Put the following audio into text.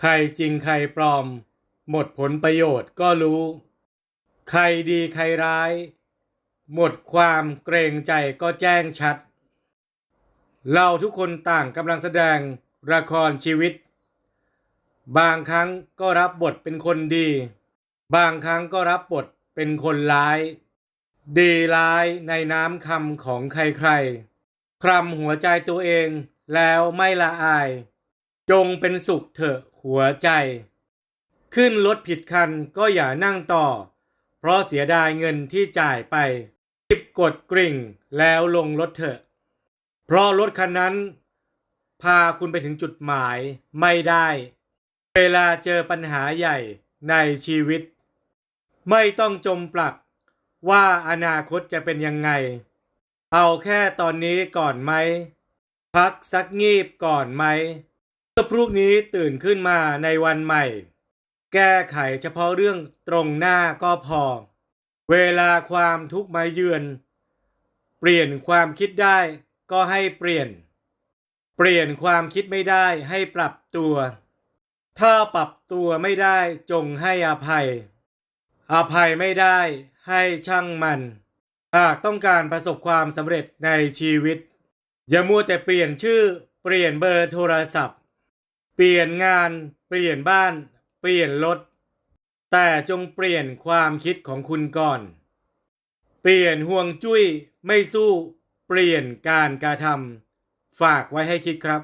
ใครจริงใครปลอม หมดผลประโยชน์ก็รู้ ใครดีใครร้าย หมดความเกรงใจก็แจ้งชัด เราทุกคนต่างกำลังแสดงละครชีวิต บางครั้งก็รับบทเป็นคนดี บางครั้งก็รับบทเป็นคนร้าย ดีร้ายในน้ำคำของใครๆคลำหัวใจตัวเองแล้วไม่ละอาย จงเป็นสุขเถอะหัวใจ ขึ้นรถผิดคันก็อย่านั่งต่อ เพราะเสียดายเงินที่จ่ายไปรีบกดกริ่งแล้วลงรถเถอะ เพราะรถคันนั้น พาคุณไปถึงจุดหมายไม่ได้ เวลาเจอปัญหาใหญ่ในชีวิต ไม่ต้องจมปลักว่าอนาคตจะเป็นยังไง เอาแค่ตอนนี้ก่อนไหม พักสักงีบก่อนไหม พรุ่งนี้ตื่นขึ้นมาในวันใหม่ แก้ไขเฉพาะเรื่องตรงหน้าก็พอ เวลาความทุกข์มาเยือน เปลี่ยนความคิดได้ก็ให้เปลี่ยน เปลี่ยนความคิดไม่ได้ให้ปรับตัว ถ้าปรับตัวไม่ได้จงให้อภัย อภัยไม่ได้ให้ช่างมัน หากต้องการประสบความสำเร็จในชีวิต อย่ามัวแต่เปลี่ยนชื่อเปลี่ยนเบอร์โทรศัพท์ เปลี่ยนงานเปลี่ยนบ้าน เปลี่ยนรถ แต่จงเปลี่ยนความคิดของคุณก่อน เปลี่ยนห่วงจุ้ยไม่สู้ เปลี่ยนการกระทำฝากไว้ให้คิดครับ